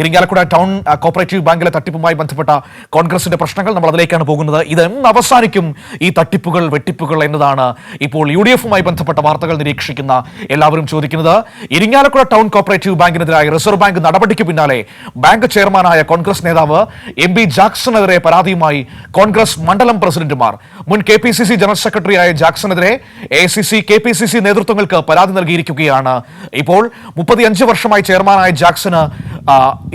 Irinjalakuda town cooperative ബാങ്കിലെ തട്ടിപ്പുമായി ബന്ധപ്പെട്ട കോൺഗ്രസിന്റെ പ്രശ്നങ്ങൾ നമ്മൾ അതിലേക്കാണ് പോകുന്നത്. ഇത് അവസാനിക്കും ഈ തട്ടിപ്പുകൾ വെട്ടിപ്പുകൾ എന്നതാണ് ഇപ്പോൾ യു ഡി എഫുമായി ബന്ധപ്പെട്ട വാർത്തകൾ നിരീക്ഷിക്കുന്ന എല്ലാവരും ചോദിക്കുന്നത്. ഇരിങ്ങാലക്കുട ടൗൺ കോപ്പറേറ്റീവ് ബാങ്കിനെതിരായ റിസർവ് ബാങ്ക് നടപടിക്ക് പിന്നാലെ ബാങ്ക് ചെയർമാനായ കോൺഗ്രസ് നേതാവ് എം ബി ജാക്സണെതിരെ പരാതിയുമായി കോൺഗ്രസ് മണ്ഡലം പ്രസിഡന്റുമാർ. മുൻ K P C C general സെക്രട്ടറിയായ ജാക്സണെതിരെ A C C K P C C നേതൃത്വങ്ങൾക്ക് പരാതി നൽകിയിരിക്കുകയാണ്. ഇപ്പോൾ മുപ്പത്തിയഞ്ച് വർഷമായി ചെയർമാനായ ജാക്സന്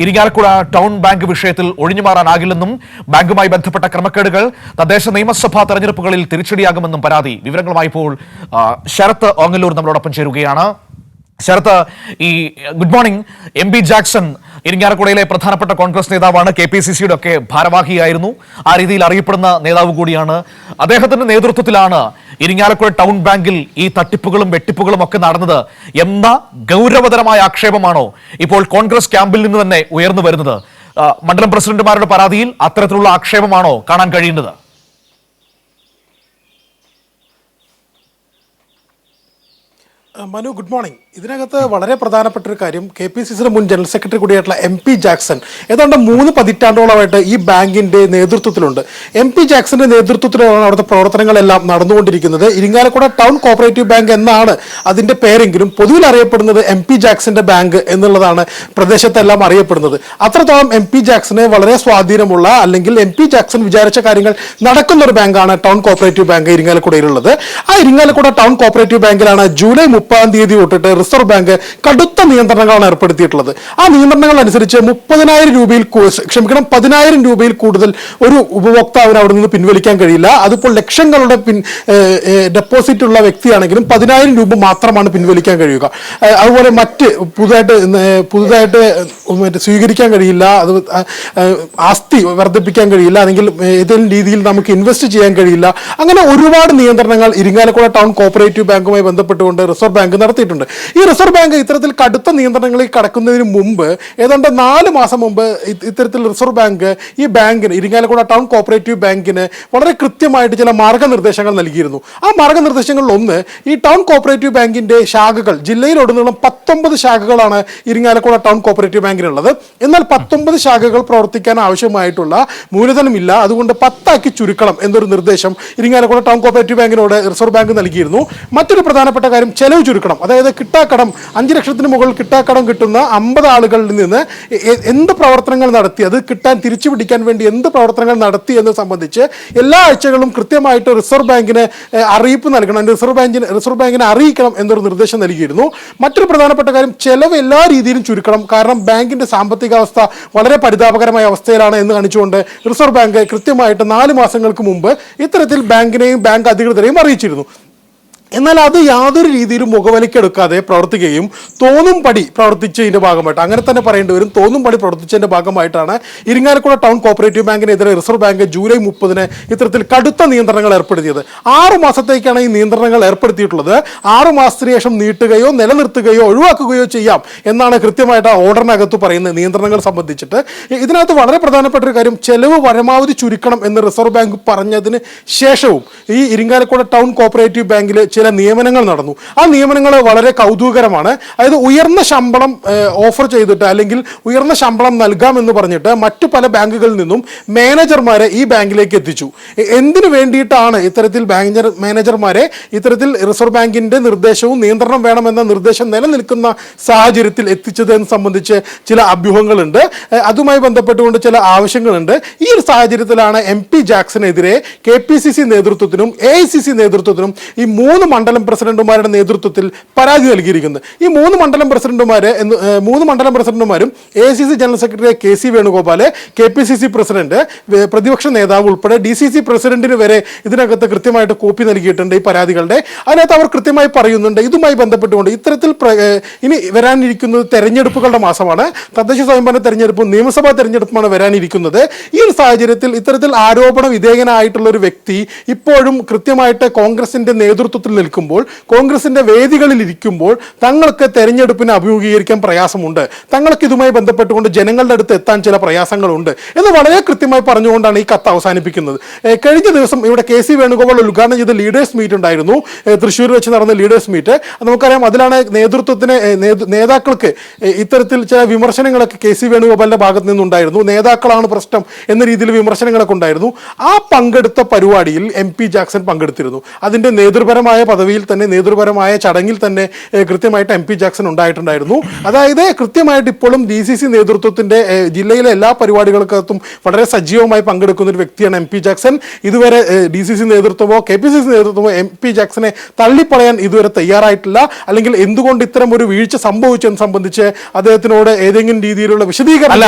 ഇരിങ്ങാലക്കുട ടൗൺ ബാങ്ക് വിഷയത്തിൽ ഒഴിഞ്ഞുമാറാനാകില്ലെന്നും ബാങ്കുമായി ബന്ധപ്പെട്ട ക്രമക്കേടുകൾ തദ്ദേശ നിയമസഭാ തെരഞ്ഞെടുപ്പുകളിൽ തിരിച്ചടിയാകുമെന്നും പരാതി. വിവരങ്ങളുമായി ഇപ്പോൾ ശരത്ത് ഓങ്ങല്ലൂർ നമ്മളോടൊപ്പം ചേരുകയാണ്. ശരത്ത് ഈ good morning M B Jackson ഇരിങ്ങാലക്കുടയിലെ പ്രധാനപ്പെട്ട കോൺഗ്രസ് നേതാവാണ്. കെ പി സി സിയുടെ ഒക്കെ ഭാരവാഹിയായിരുന്നു. ആ രീതിയിൽ അറിയപ്പെടുന്ന നേതാവ് കൂടിയാണ്. അദ്ദേഹത്തിന്റെ നേതൃത്വത്തിലാണ് ഇരിങ്ങാലക്കുട ടൗൺ ബാങ്കിൽ ഈ തട്ടിപ്പുകളും വെട്ടിപ്പുകളും ഒക്കെ നടന്നത് എന്ന ഗൗരവതരമായ ആക്ഷേപമാണോ ഇപ്പോൾ കോൺഗ്രസ് ക്യാമ്പിൽ നിന്ന് തന്നെ ഉയർന്നു വരുന്നത്? മണ്ഡലം പ്രസിഡന്റുമാരുടെ പരാതിയിൽ അത്തരത്തിലുള്ള ആക്ഷേപമാണോ കാണാൻ കഴിയുന്നത്? മനു ഗുഡ് മോർണിംഗ് ഇതിനകത്ത് വളരെ പ്രധാനപ്പെട്ട ഒരു കാര്യം കെ പി സി സിയുടെ മുൻ ജനറൽ സെക്രട്ടറി കൂടിയായിട്ടുള്ള എം പി ജാക്സൺ. ഏതാണ്ട് മൂന്ന് പതിറ്റാണ്ടോളമായിട്ട് ഈ ബാങ്കിന്റെ നേതൃത്വത്തിലുണ്ട്. എം പി ജാക്സന്റെ നേതൃത്വത്തിലാണ് അവിടുത്തെ പ്രവർത്തനങ്ങളെല്ലാം നടന്നുകൊണ്ടിരിക്കുന്നത്. ഇരിങ്ങാലക്കുട ടൗൺ കോപ്പറേറ്റീവ് ബാങ്ക് എന്നാണ് അതിന്റെ പേരെങ്കിലും പൊതുവിൽ അറിയപ്പെടുന്നത് എം പി ജാക്സന്റെ ബാങ്ക് എന്നുള്ളതാണ് പ്രദേശത്തെല്ലാം അറിയപ്പെടുന്നത്. അത്രത്തോളം എം പി ജാക്സന് വളരെ സ്വാധീനമുള്ള അല്ലെങ്കിൽ എം പി ജാക്സൺ വിചാരിച്ച കാര്യങ്ങൾ നടക്കുന്ന ഒരു ബാങ്കാണ് ടൗൺ കോപ്പറേറ്റീവ് ബാങ്ക് ഇരിങ്ങാലക്കുടയിലുള്ളത്. ആ ഇരിങ്ങാലക്കുട ടൗൺ കോപ്പറേറ്റീവ് ബാങ്കിലാണ് ജൂലൈ മുപ്പതാം തീയതി തൊട്ടിട്ട് റിസർവ് ബാങ്ക് കടുത്ത നിയന്ത്രണങ്ങളാണ് ഏർപ്പെടുത്തിയിട്ടുള്ളത്. ആ നിയന്ത്രണങ്ങൾ അനുസരിച്ച് മുപ്പതിനായിരം രൂപയിൽ ക്ഷമിക്കണം പതിനായിരം രൂപയിൽ കൂടുതൽ ഒരു ഉപഭോക്താവിന് അവിടെ നിന്ന് പിൻവലിക്കാൻ കഴിയില്ല. അതിപ്പോൾ ലക്ഷങ്ങളുടെ പിൻ ഡെപ്പോസിറ്റ് ഉള്ള വ്യക്തിയാണെങ്കിലും പതിനായിരം രൂപ മാത്രമാണ് പിൻവലിക്കാൻ കഴിയുക. അതുപോലെ മറ്റ് പുതുതായിട്ട് പുതുതായിട്ട് മറ്റേ സ്വീകരിക്കാൻ കഴിയില്ല അത് ആസ്തി വർദ്ധിപ്പിക്കാൻ കഴിയില്ല അല്ലെങ്കിൽ ഏതെങ്കിലും രീതിയിൽ നമുക്ക് ഇൻവെസ്റ്റ് ചെയ്യാൻ കഴിയില്ല. അങ്ങനെ ഒരുപാട് നിയന്ത്രണങ്ങൾ ഇരിങ്ങാലക്കുട ടൗൺ കോപ്പറേറ്റീവ് ബാങ്കുമായി ബന്ധപ്പെട്ടുകൊണ്ട് റിസർവ് ബാങ്ക് നടത്തിയിട്ടുണ്ട്. ഈ റിസർവ് ബാങ്ക് ഇത്തരത്തിൽ കടുത്ത നിയന്ത്രണങ്ങളിൽ കടക്കുന്നതിന് മുമ്പ് ഏതാണ്ട് നാല് മാസം മുമ്പ് ഇത്തരത്തിൽ റിസർവ് ബാങ്ക് ഈ ബാങ്കിന് ഇരിങ്ങാലക്കുട ടൗൺ കോപ്പറേറ്റീവ് ബാങ്കിന് വളരെ കൃത്യമായിട്ട് ചില മാർഗനിർദ്ദേശങ്ങൾ നൽകിയിരുന്നു. ആ മാർഗനിർദ്ദേശങ്ങളിൽ ഒന്ന് ഈ ടൗൺ കോപ്പറേറ്റീവ് ബാങ്കിന്റെ ശാഖകൾ ജില്ലയിലുടനീളം പത്തൊമ്പത് ശാഖകളാണ് ഇരിങ്ങാലക്കുട ടൗൺ കോപ്പറേറ്റീവ് ബാങ്കിനുള്ളത്. എന്നാൽ പത്തൊമ്പത് ശാഖകൾ പ്രവർത്തിക്കാൻ ആവശ്യമായിട്ടുള്ള മൂലധനമില്ല. അതുകൊണ്ട് പത്താക്കി ചുരുക്കണം എന്നൊരു നിർദ്ദേശം ഇരിങ്ങാലക്കുട ടൗൺ കോപ്പറേറ്റീവ് ബാങ്കിനോട് റിസർവ് ബാങ്ക് നൽകിയിരുന്നു. മറ്റൊരു പ്രധാനപ്പെട്ട കാര്യം ചെലവ് ചുരുക്കണം. അതായത് കിട്ടാക്കടം അഞ്ച് ലക്ഷത്തിന് മുകളിൽ കിട്ടാക്കടം കിട്ടുന്ന അമ്പത് ആളുകളിൽ നിന്ന് എന്ത് പ്രവർത്തനങ്ങൾ നടത്തി? അത് കിട്ടാൻ തിരിച്ചു പിടിക്കാൻ വേണ്ടി എന്ത് പ്രവർത്തനങ്ങൾ നടത്തി എന്ന് സംബന്ധിച്ച് എല്ലാ ആഴ്ചകളും കൃത്യമായിട്ട് റിസർവ് ബാങ്കിന് അറിയിപ്പ് നൽകണം. റിസർവ് ബാങ്കിന് റിസർവ് ബാങ്കിനെ അറിയിക്കണം എന്നൊരു നിർദ്ദേശം നൽകിയിരുന്നു. മറ്റൊരു പ്രധാനപ്പെട്ട കാര്യം ചെലവ് എല്ലാ രീതിയിലും ചുരുക്കണം. കാരണം ബാങ്കിന്റെ സാമ്പത്തിക അവസ്ഥ വളരെ പരിതാപകരമായ അവസ്ഥയിലാണ് എന്ന് കാണിച്ചുകൊണ്ട് റിസർവ് ബാങ്ക് കൃത്യമായിട്ട് നാല് മാസങ്ങൾക്ക് മുമ്പ് ഇത്തരത്തിൽ ബാങ്കിനെയും ബാങ്ക് അധികൃതരെയും അറിയിച്ചിരുന്നു. എന്നാൽ അത് യാതൊരു രീതിയിലും മുഖവലിക്കെടുക്കാതെ പ്രവർത്തിക്കുകയും തോന്നും പടി പ്രവർത്തിച്ചതിന്റെ ഭാഗമായിട്ട്. അങ്ങനെ തന്നെ പറയേണ്ടി വരും. തോന്നും പടി പ്രവർത്തിച്ചതിന്റെ ഭാഗമായിട്ടാണ് ഇരിങ്ങാലക്കുട ടൗൺ കോപ്പറേറ്റീവ് ബാങ്കിനെതിരെ റിസർവ് ബാങ്ക് ജൂലൈ മുപ്പതിന് ഇത്തരത്തിൽ കടുത്ത നിയന്ത്രണങ്ങൾ ഏർപ്പെടുത്തിയത്. ആറു മാസത്തേക്കാണ് ഈ നിയന്ത്രണങ്ങൾ ഏർപ്പെടുത്തിയിട്ടുള്ളത്. ആറു മാസത്തിന് ശേഷം നീട്ടുകയോ നിലനിർത്തുകയോ ഒഴിവാക്കുകയോ ചെയ്യാം എന്നാണ് കൃത്യമായിട്ട് ആ ഓർഡറിനകത്ത് പറയുന്നത് നിയന്ത്രണങ്ങൾ സംബന്ധിച്ചിട്ട്. ഇതിനകത്ത് വളരെ പ്രധാനപ്പെട്ട ഒരു കാര്യം ചെലവ് പരമാവധി ചുരുക്കണം എന്ന് റിസർവ് ബാങ്ക് പറഞ്ഞതിന് ശേഷവും ഈ ഇരിങ്ങാലക്കുട ടൗൺ കോപ്പറേറ്റീവ് ബാങ്കിൽ ചില നിയമനങ്ങൾ നടന്നു. ആ നിയമനങ്ങൾ വളരെ കൗതുകകരമാണ്. അതായത് ഉയർന്ന ശമ്പളം ഓഫർ ചെയ്തിട്ട് അല്ലെങ്കിൽ ഉയർന്ന ശമ്പളം നൽകാമെന്ന് പറഞ്ഞിട്ട് മറ്റു പല ബാങ്കുകളിൽ നിന്നും മാനേജർമാരെ ഈ ബാങ്കിലേക്ക് എത്തിച്ചു. എന്തിനു വേണ്ടിയിട്ടാണ് ഇത്തരത്തിൽ ബാങ്കർ മാനേജർമാരെ ഇത്തരത്തിൽ റിസർവ് ബാങ്കിന്റെ നിർദ്ദേശവും നിയന്ത്രണം വേണമെന്ന നിർദ്ദേശം നിലനിൽക്കുന്ന സാഹചര്യത്തിൽ എത്തിച്ചത് എന്ന് സംബന്ധിച്ച് ചില അഭ്യൂഹങ്ങളുണ്ട്. അതുമായി ബന്ധപ്പെട്ടുകൊണ്ട് ചില ആവശ്യങ്ങളുണ്ട്. ഈ ഒരു സാഹചര്യത്തിലാണ് എം പി ജാക്സനെതിരെ കെ പി സി സി നേതൃത്വത്തിനും എ ഐ സി സി നേതൃത്വത്തിനും ഈ മൂന്ന് മണ്ഡലം പ്രസിഡന്റുമാരുടെ നേതൃത്വത്തിൽ പരാതി നൽകിയിരിക്കുന്നത് ഈ മൂന്ന് മണ്ഡലം പ്രസിഡന്റുമാരെ എന്ന് മൂന്ന് മണ്ഡലം പ്രസിഡന്റുമാരും A C C general secretary K C Venugopal K P C C president പ്രതിപക്ഷ നേതാവ് ഉൾപ്പെടെ ഡി സി സി പ്രസിഡന്റിന് വരെ ഇതിനകത്ത് കൃത്യമായിട്ട് കോപ്പി നൽകിയിട്ടുണ്ട് ഈ പരാതികളുടെ. അതിനകത്ത് അവർ കൃത്യമായി പറയുന്നുണ്ട്. ഇതുമായി ബന്ധപ്പെട്ടുകൊണ്ട് ഇത്തരത്തിൽ ഇനി വരാനിരിക്കുന്നത് തെരഞ്ഞെടുപ്പുകളുടെ മാസമാണ്. തദ്ദേശ സ്വയംഭരണ തെരഞ്ഞെടുപ്പും നിയമസഭാ തെരഞ്ഞെടുപ്പുമാണ് വരാനിരിക്കുന്നത്. ഈ ഒരു സാഹചര്യത്തിൽ ഇത്തരത്തിൽ ആരോപണ വിധേയനായിട്ടുള്ള ഒരു വ്യക്തി ഇപ്പോഴും കൃത്യമായിട്ട് കോൺഗ്രസിന്റെ നേതൃത്വത്തിൽ നിൽക്കുമ്പോൾ കോൺഗ്രസിന്റെ വേദികളിൽ ഇരിക്കുമ്പോൾ തങ്ങൾക്ക് തെരഞ്ഞെടുപ്പിനെ അഭിമുഖീകരിക്കാൻ പ്രയാസമുണ്ട്. തങ്ങൾക്ക് ഇതുമായി ബന്ധപ്പെട്ടുകൊണ്ട് ജനങ്ങളുടെ അടുത്ത് എത്താൻ ചില പ്രയാസങ്ങളുണ്ട്. എന്ന് വളരെ കൃത്യമായി പറഞ്ഞുകൊണ്ടാണ് ഈ കത്ത് അവസാനിപ്പിക്കുന്നത്. കഴിഞ്ഞ ദിവസം ഇവിടെ കെ സി വേണുഗോപാൽ ഉദ്ഘാടനം ചെയ്ത ലീഡേഴ്സ് മീറ്റ് ഉണ്ടായിരുന്നു. തൃശ്ശൂർ വെച്ച് നടന്ന ലീഡേഴ്സ് മീറ്റ്. നമുക്കറിയാം അതിലാണ് നേതൃത്വത്തിന് നേതാക്കൾക്ക് ഇത്തരത്തിൽ ചില വിമർശനങ്ങളൊക്കെ കെ സി വേണുഗോപാലിന്റെ ഭാഗത്ത് നിന്നുണ്ടായിരുന്നു. നേതാക്കളാണ് പ്രശ്നം എന്ന രീതിയിൽ വിമർശനങ്ങളൊക്കെ ഉണ്ടായിരുന്നു. ആ പങ്കെടുത്ത പരിപാടിയിൽ എം പി ജാക്സൺ പങ്കെടുത്തിരുന്നു. അതിന്റെ നേതൃപരമായ പദവിയിൽ തന്നെ നേതൃപരമായ ചടങ്ങിൽ തന്നെ കൃത്യമായിട്ട് എം പി ജാക്സൺ ഉണ്ടായിട്ടുണ്ടായിരുന്നു. അതായത് കൃത്യമായിട്ട് ഇപ്പോഴും ഡി സി സി നേതൃത്വത്തിന്റെ ജില്ലയിലെ എല്ലാ പരിപാടികൾക്കകത്തും വളരെ സജീവമായി പങ്കെടുക്കുന്ന ഒരു വ്യക്തിയാണ് എം പി ജാക്സൺ. ഇതുവരെ ഡി സി സി നേതൃത്വമോ കെ പി സി സി നേതൃത്വമോ എം പി ജാക്സനെ തള്ളിപ്പറയാൻ ഇതുവരെ തയ്യാറായിട്ടില്ല. അല്ലെങ്കിൽ എന്തുകൊണ്ട് ഇത്തരം ഒരു വീഴ്ച സംഭവിച്ചെന്ന് സംബന്ധിച്ച് അദ്ദേഹത്തിനോട് ഏതെങ്കിലും രീതിയിലുള്ള വിശദീകരണം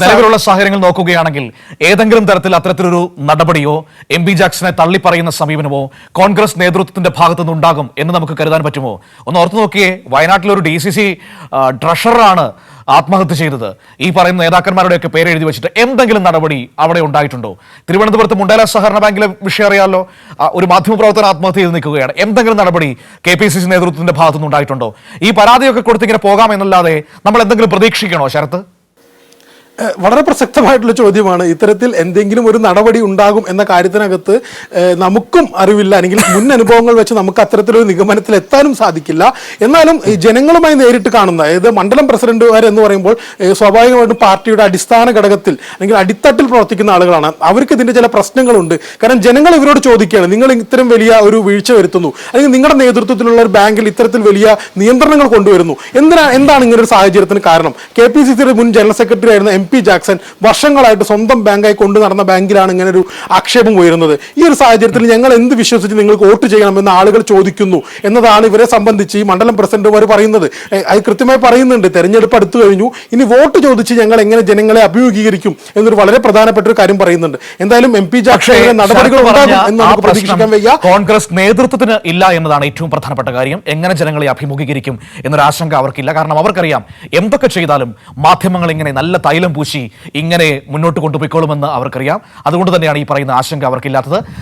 നിലവിലുള്ള സാഹചര്യങ്ങൾ നോക്കുകയാണെങ്കിൽ ഏതെങ്കിലും തരത്തിൽ അത്തരത്തിലൊരു നടപടിയോ എം പി ജാക്സനെ തള്ളിപ്പറയുന്ന സമീപനമോ കോൺഗ്രസ് നേതൃത്വത്തിന്റെ ഭാഗത്തു നിന്നുണ്ടാകും എന്ന് നമുക്ക് കരുതാൻ പറ്റുമോ? ഒന്ന് ഓർത്തു നോക്കിയേ വയനാട്ടിലൊരു ഡി സി സി ട്രഷററാണ് ആത്മഹത്യ ചെയ്തത്. ഈ പറയുന്ന നേതാക്കന്മാരുടെയൊക്കെ പേര് എഴുതി വെച്ചിട്ട് എന്തെങ്കിലും നടപടി അവിടെ ഉണ്ടായിട്ടുണ്ടോ? തിരുവനന്തപുരത്ത് മുണ്ടേല സഹകരണ ബാങ്കിലെ വിഷയം അറിയാമല്ലോ ഒരു മാധ്യമപ്രവർത്തകൻ ആത്മഹത്യ ചെയ്ത് നിൽക്കുകയാണ്. എന്തെങ്കിലും നടപടി കെ പി സി സി നേതൃത്വത്തിന്റെ ഭാഗത്തുനിന്ന് ഉണ്ടായിട്ടുണ്ടോ ഈ പരാതിയൊക്കെ കൊടുത്തിങ്ങനെ പോകാം പോകാമെന്നല്ലാതെ നമ്മൾ എന്തെങ്കിലും പ്രതീക്ഷിക്കണോ ശരത്ത്? വളരെ പ്രസക്തമായിട്ടുള്ള ചോദ്യമാണ്. ഇത്തരത്തിൽ എന്തെങ്കിലും ഒരു നടപടി ഉണ്ടാകും എന്ന കാര്യത്തിനകത്ത് നമുക്കും അറിവില്ല. അല്ലെങ്കിൽ മുൻ അനുഭവങ്ങൾ വെച്ച് നമുക്ക് അത്തരത്തിലൊരു നിഗമനത്തിൽ എത്താനും സാധിക്കില്ല. എന്നാലും ജനങ്ങളുമായി നേരിട്ട് കാണുന്ന അതായത് മണ്ഡലം പ്രസിഡന്റുമാർ എന്ന് പറയുമ്പോൾ സ്വാഭാവികമായിട്ടും പാർട്ടിയുടെ അടിസ്ഥാന ഘടകത്തിൽ അല്ലെങ്കിൽ അടിത്തട്ടിൽ പ്രവർത്തിക്കുന്ന ആളുകളാണ്. അവർക്ക് ഇതിന്റെ ചില പ്രശ്നങ്ങളുണ്ട്. കാരണം ജനങ്ങൾ ഇവരോട് ചോദിക്കുകയാണ് നിങ്ങൾ ഇത്തരം വലിയ ഒരു വീഴ്ച വരുത്തുന്നു? അല്ലെങ്കിൽ നിങ്ങളുടെ നേതൃത്വത്തിലുള്ള ഒരു ബാങ്കിൽ ഇത്തരത്തിൽ വലിയ നിയന്ത്രണങ്ങൾ കൊണ്ടുവരുന്നു? എന്തിനാ എന്താണ് ഇങ്ങനെ ഒരു സാഹചര്യത്തിന് കാരണം? കെ പി സി സിയുടെ മുൻ ജനറൽ സെക്രട്ടറി ആയിരുന്ന എം പി ജാക്സൺ വർഷങ്ങളായിട്ട് സ്വന്തം ബാങ്കായി കൊണ്ടു നടന്ന ബാങ്കിലാണ് ഇങ്ങനെ ഒരു ആക്ഷേപം ഉയരുന്നത്. ഈ ഒരു സാഹചര്യത്തിൽ ഞങ്ങൾ എന്ത് വിശ്വസിച്ച് നിങ്ങൾക്ക് വോട്ട് ചെയ്യണമെന്ന് ആളുകൾ ചോദിക്കുന്നു എന്നതാണ് ഇവരെ സംബന്ധിച്ച് ഈ മണ്ഡലം പ്രസിഡന്റുമാർ പറയുന്നത്. അത് കൃത്യമായി പറയുന്നുണ്ട്. തെരഞ്ഞെടുപ്പ് അടുത്തു കഴിഞ്ഞു. ഇനി വോട്ട് ചോദിച്ച് ഞങ്ങൾ എങ്ങനെ ജനങ്ങളെ അഭിമുഖീകരിക്കും എന്നൊരു വളരെ പ്രധാനപ്പെട്ട ഒരു കാര്യം പറയുന്നുണ്ട്. എന്തായാലും എം പി ജാക്സൺ നടപടികൾ ഉണ്ടാകും എന്ന് നമുക്ക് പ്രതീക്ഷിക്കാൻ വയ്യ. കോൺഗ്രസ് നേതൃത്വത്തിന് ഇല്ല എന്നതാണ് ഏറ്റവും പ്രധാനപ്പെട്ട കാര്യം. എങ്ങനെ ജനങ്ങളെ അഭിമുഖീകരിക്കും എന്നൊരു ആശങ്ക അവർക്കില്ല. കാരണം അവർക്കറിയാം എന്തൊക്കെ ചെയ്താലും മാധ്യമങ്ങൾ ഇങ്ങനെ നല്ല തൈലം പൂശി ഇങ്ങനെ മുന്നോട്ട് കൊണ്ടുപോയിക്കോളുമെന്ന് അവർക്കറിയാം. അതുകൊണ്ട് തന്നെയാണ് ഈ പറയുന്ന ആശങ്ക അവർക്കില്ലാത്തത്.